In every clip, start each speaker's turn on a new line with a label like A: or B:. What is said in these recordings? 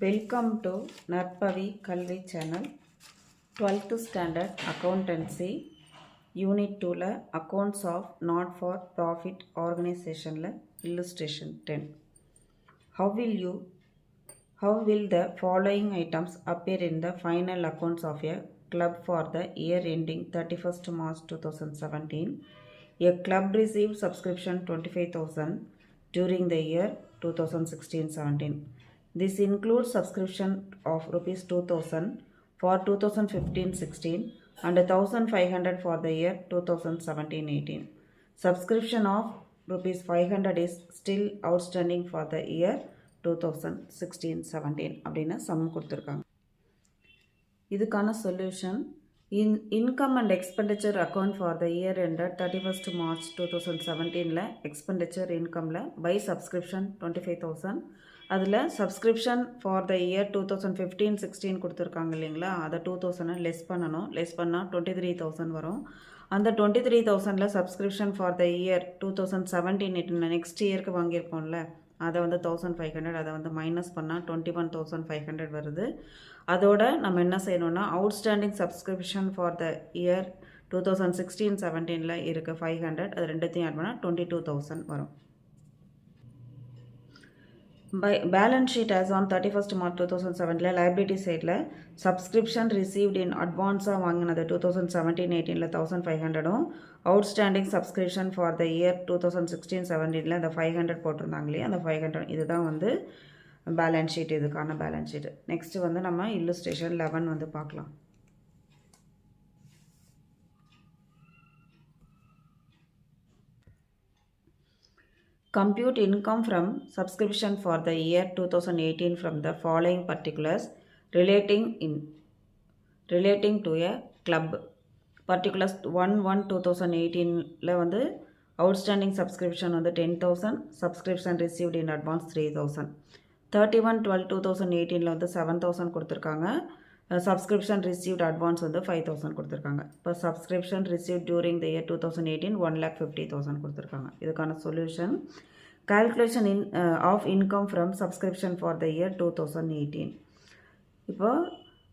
A: Welcome to Narpavi Kalvi channel twelfth standard accountancy unit டூவில் accounts of not for profit ஆர்கனைசேஷனில் illustration ten how will you how will the following items appear in the final accounts of a club for the year ending 31st March 2017? A club received subscription 25,000 during the year 2016-17. This includes subscription of rupees 2,000 for 2015-16 and 1,500 for the year 2017-18. Subscription of rupees 500 is still outstanding for the year 2016-17 அப்படின்னு sum கொடுத்துருக்காங்க இதுக்கான solution in income and expenditure account for the year ended thirty first March two thousand செவன்டீனில் expenditure இன்கமில் by subscription twenty five thousand அதில் subscription for the year two thousand fifteen sixteen கொடுத்துருக்காங்க இல்லைங்களா? அதை two தௌசண்டை less பண்ணணும். Less பண்ணால் twenty three thousand வரும். அந்த twenty three தௌசண்டில் subscription for the year two thousand seventeen next இயருக்கு வாங்கியிருப்போம்ல அதை வந்து தௌசண்ட் ஃபைவ் ஹண்ட்ரட் அதை வந்து மைனஸ் பண்ணால் twenty one thousand five hundred வருது. அதோட நம்ம என்ன செய்யணும்னா outstanding subscription for the year two thousand sixteen செவன்டீனில் இருக்குது ஃபைவ் ஹண்ட்ரட் அது ரெண்டுத்தையும் ஆட் பண்ணால் டுவெண்ட்டி டூ தௌசண்ட் வரும். By balance sheet as on thirty first March two thousand செவனில் லைபிலிட்டி சைடில் சப்ஸ்கிரிப்ஷன் ரிசீவ்ட் இன் அட்வான்ஸாக வாங்கினது டூ தௌசண்ட் செவன்டீன் எயிட்டீனில் thousand five ஹண்ட்ரடும் outstanding subscription for the year two thousand sixteen செவன்டீனில் அந்த five hundred போட்டிருந்தாங்களே அந்த five hundred இதுதான் வந்து பேலன்ஸ் ஷீட் இதுக்கான பேலன்ஸ் ஷீட் நெக்ஸ்ட்டு வந்து நம்ம இல்லுஸ்ட்ரேஷன் லெவன் வந்து பார்க்கலாம். Compute income from subscription for the year 2018 from the following particulars relating in relating to a club particulars 1 1 2018ல வந்து outstanding subscription வந்து 10000 subscription received in advance 3000 31 12 2018ல வந்து 7000 கொடுத்துருக்காங்க subscription received advance வந்து five thousand கொடுத்துருக்காங்க. இப்போ subscription receive during the year two thousand eighteen one lakh fifty thousand கொடுத்துருக்காங்க. இதுக்கான solution calculation in of income from subscription for the year two thousand eighteen இப்போ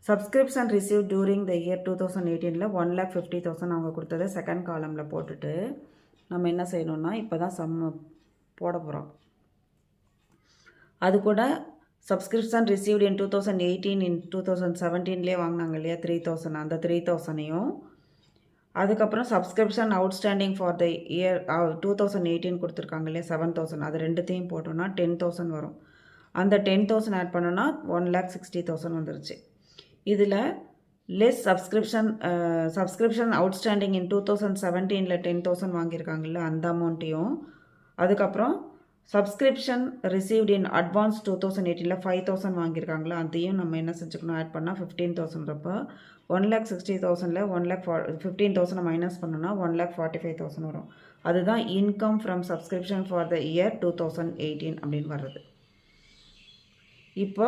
A: subscription receive during the year two thousand எயிட்டீனில் one lakh fifty thousand அவங்க கொடுத்ததை second காலமில் போட்டுட்டு நம்ம என்ன செய்யணும்னா இப்போ தான் சம் போட போகிறோம் அது கூட subscription received in two thousand eighteen in two thousand செவன்டீன்லேயே வாங்கினாங்க இல்லையா? த்ரீ தௌசண்ட் அந்த த்ரீ தௌசண்டையும் அதுக்கப்புறம் subscription outstanding for the year two thousand eighteen கொடுத்துருக்காங்க இல்லையா? செவன் தௌசண்ட் அது ரெண்டுத்தையும் போட்டோன்னா டென் தௌசண்ட் வரும். அந்த டென் தௌசண்ட் ஆட் பண்ணோன்னா ஒன் லேக் சிக்ஸ்டி தௌசண்ட் வந்துருச்சு. இதில் less subscription subscription outstanding in two thousand செவன்டீனில் ten thousand வாங்கியிருக்காங்கல்ல அந்த அமௌண்ட்டையும் அதுக்கப்புறம் subscription received in advance two thousand எயிட்டீனில் ஃபைவ் தௌசண்ட் வாங்கியிருக்காங்களா? அதையும் நம்ம என்ன செஞ்சுக்கணும்? ஆட் பண்ணால் ஃபிஃப்டீன் தௌசண்ட்றப்போ ஒன் லேக் சிக்ஸ்டி தௌசண்டில் ஒன் லேக் ஃபா ஃபிஃப்டீன் தௌசண்ட் மைனஸ் பண்ணோன்னா one lakh forty five thousand வரும். அதுதான் income from subscription for the year two thousand eighteen அப்படின்னு வர்றது. இப்போ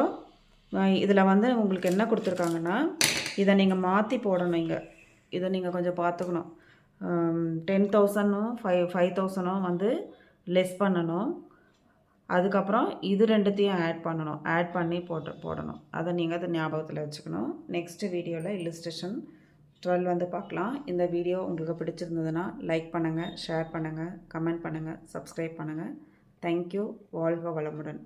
A: இதில் வந்து உங்களுக்கு என்ன கொடுத்துருக்காங்கன்னா இதை நீங்கள் மாற்றி போடணும் இங்கே. இதை நீங்கள் கொஞ்சம் பார்த்துக்கணும். டென் தௌசண்டும் ஃபைவ் ஃபைவ் தௌசண்டும் வந்து லெஸ் பண்ணணும். அதுக்கப்புறம் இது ரெண்டுத்தையும் ஆட் பண்ணணும். ஆட் பண்ணி போட்டு போடணும். அதை நீங்கள் அதை ஞாபகத்தில் வச்சுக்கணும். நெக்ஸ்ட்டு வீடியோவில் இல்லுஸ்ட்ரேஷன் டுவெல் வந்து பார்க்கலாம். இந்த வீடியோ உங்களுக்கு பிடிச்சிருந்ததுன்னா லைக் பண்ணுங்கள் ஷேர் பண்ணுங்கள் கமெண்ட் பண்ணுங்கள் சப்ஸ்கிரைப் பண்ணுங்கள் தேங்க்யூ வாழ்க வளமுடன்.